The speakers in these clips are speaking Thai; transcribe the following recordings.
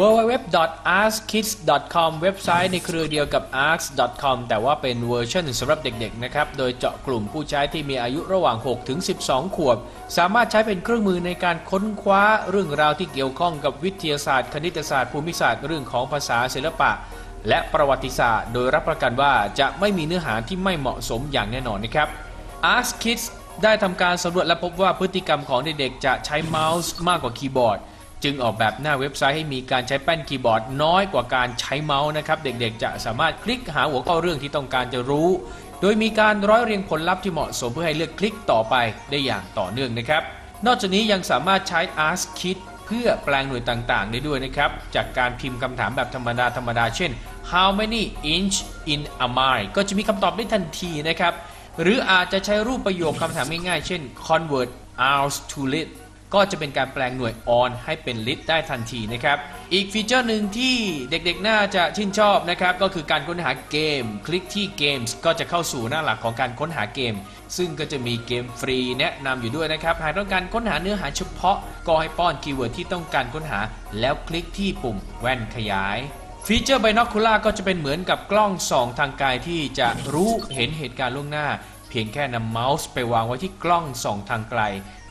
www.askids.com เว็บไซต์ในเครือเดียวกับ arks.com แต่ว่าเป็นเวอร์ชันสำหรับเด็กๆนะครับ โดยเจาะกลุ่มผู้ใช้ที่มีอายุระหว่าง 6 ถึง 12 ขวบ สามารถใช้เป็นเครื่องมือในการค้นคว้าเรื่องราวที่เกี่ยวข้องกับวิทยาศาสตร์ คณิตศาสตร์ ภูมิศาสตร์ เรื่องของภาษาศิลปะ และประวัติศาสตร์ โดยรับประกันว่าจะไม่มีเนื้อหาที่ไม่เหมาะสมอย่างแน่นอนนะครับ Ask Kids ได้ทำการสำรวจและพบว่าพฤติกรรมของเด็กๆจะใช้เมาส์มากกว่าคีย์บอร์ด จึงออกแบบหน้าเว็บไซต์ให้มีการใช้แป้นคีย์บอร์ดน้อยกว่าการใช้เมาส์นะครับ เด็กๆ จะสามารถคลิกหาหัวข้อเรื่องที่ต้องการจะรู้ โดยมีการร้อยเรียงผลลัพธ์ที่เหมาะสมเพื่อให้เลือกคลิกต่อไปได้อย่างต่อเนื่องนะครับ นอกจากนี้ยังสามารถใช้ Ask Kit เพื่อแปลงหน่วยต่างๆ ได้ด้วยนะครับ จากการพิมพ์คำถามแบบธรรมดาธรรมดาเช่น how many inch in a mile ก็จะมีคำตอบได้ทันทีนะครับ หรืออาจจะใช้รูปประโยคคำถามง่ายๆ เช่น convert hours to lit ก็จะเป็นการแปลงหน่วย on ให้เป็น lit ได้ทันทีนะครับ อีกฟีเจอร์หนึ่งที่เด็กๆ น่าจะชื่นชอบนะครับ ก็คือการค้นหาเกม คลิกที่ Games ก็จะเข้าสู่หน้าหลักของการค้นหาเกม ซึ่งก็จะมีเกมฟรีแนะนำอยู่ด้วยนะครับ หากต้องการค้นหาเนื้อหาเฉพาะ ก็ให้ป้อนคีย์เวิร์ดที่ต้องการค้นหา แล้วคลิกที่ปุ่มแว่นขยายฟีเจอร์ Binocular ก็จะเป็นเหมือนกับกล้องส่องทางไกลที่จะรู้เห็นเหตุการณ์ล่วงหน้า พียงแค่นำเมาส์ไปวางไว้ที่กล้องส่องทางไกล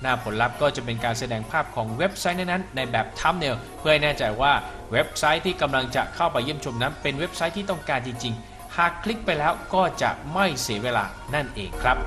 หน้าผลลัพธ์ก็จะเป็นการแสดงภาพของเว็บไซต์นั้นๆในแบบทัมเนลเพื่อให้แน่ใจว่าเว็บไซต์ที่กำลังจะเข้าไปเยี่ยมชมนั้น เป็นเว็บไซต์ที่ต้องการจริงๆ หากคลิกไปแล้วก็จะไม่เสียเวลานั่นเองครับ